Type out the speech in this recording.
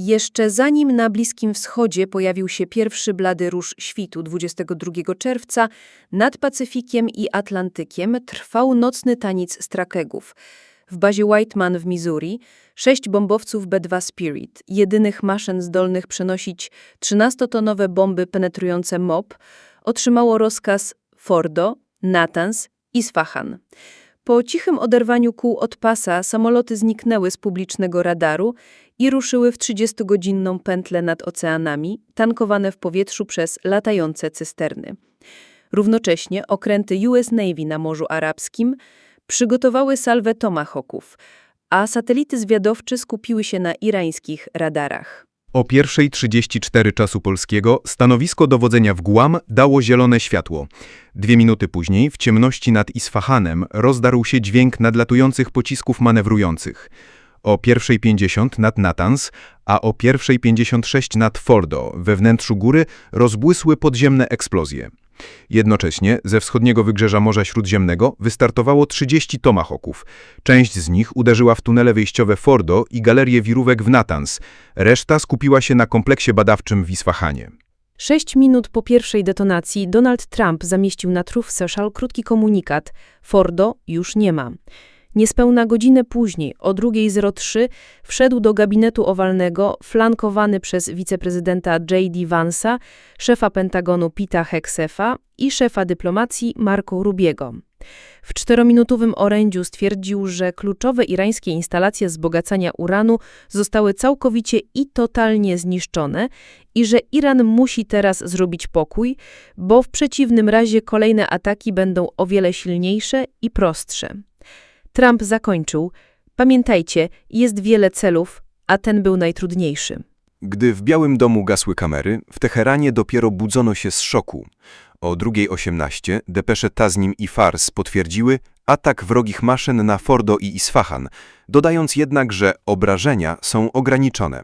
Jeszcze zanim na Bliskim Wschodzie pojawił się pierwszy blady róż świtu 22 czerwca, nad Pacyfikiem i Atlantykiem trwał nocny taniec strakegów. W bazie Whiteman w Missouri sześć bombowców B-2 Spirit, jedynych maszyn zdolnych przenosić 13-tonowe bomby penetrujące MOP, otrzymało rozkaz Fordo, Natanz i Sfahan. Po cichym oderwaniu kół od pasa samoloty zniknęły z publicznego radaru i ruszyły w 30-godzinną pętlę nad oceanami, tankowane w powietrzu przez latające cysterny. Równocześnie okręty US Navy na Morzu Arabskim przygotowały salwę Tomahawków, a satelity zwiadowcze skupiły się na irańskich radarach. O 1.34 czasu polskiego stanowisko dowodzenia w Guam dało zielone światło. Dwie minuty później w ciemności nad Isfahanem rozdarł się dźwięk nadlatujących pocisków manewrujących. O 1.50 nad Natanz, a o 1.56 nad Fordo we wnętrzu góry rozbłysły podziemne eksplozje. Jednocześnie ze wschodniego wybrzeża Morza Śródziemnego wystartowało 30 tomahawków. Część z nich uderzyła w tunele wyjściowe Fordo i galerię wirówek w Natanz. Reszta skupiła się na kompleksie badawczym w Isfahanie. Sześć minut po pierwszej detonacji Donald Trump zamieścił na Truth Social krótki komunikat Fordo już nie ma. Niespełna godzinę później, o 2.03, wszedł do gabinetu owalnego, flankowany przez wiceprezydenta J.D. Vance'a, szefa Pentagonu Pita Heksefa i szefa dyplomacji Marco Rubiego. W czterominutowym orędziu stwierdził, że kluczowe irańskie instalacje wzbogacania uranu zostały całkowicie i totalnie zniszczone i że Iran musi teraz zrobić pokój, bo w przeciwnym razie kolejne ataki będą o wiele silniejsze i prostsze. Trump zakończył: Pamiętajcie, jest wiele celów, a ten był najtrudniejszy. Gdy w Białym Domu gasły kamery, w Teheranie dopiero budzono się z szoku. O 2.18 depesze Taznim i Fars potwierdziły atak wrogich maszyn na Fordo i Isfahan, dodając jednak, że obrażenia są ograniczone.